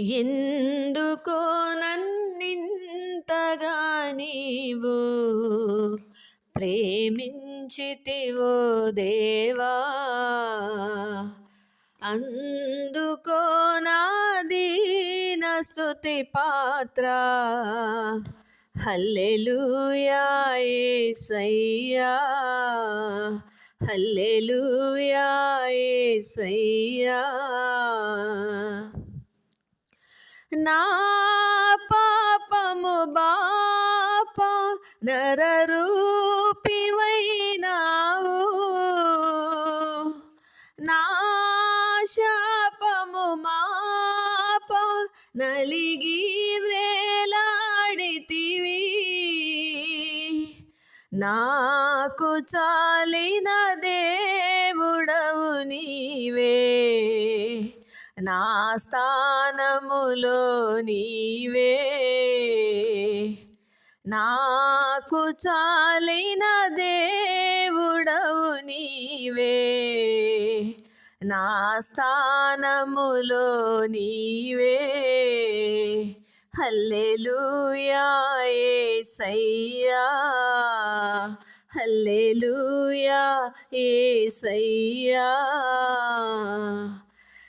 ఎందుకో నన్నింతగా నీవు ప్రేమించితివో దేవా? అందుకో నా దీన పాత్ర. హల్లెలూయా యేసయ్యా హల్లెలూయా యేసయ్యా నా పాపము బాప నరరూపివైనావు. నా శాపము మాప నలిగి వ్రేలాడితివి నాకు చాలిన దేవుడవు నీవే. నా స్థానములో నీవే. నాకు చాలిన దేవుడవు నీవే. నా స్థానములో నీవే. హల్లెలూయాయే సయ్యా హల్లెలూయా ఏ సయ్యా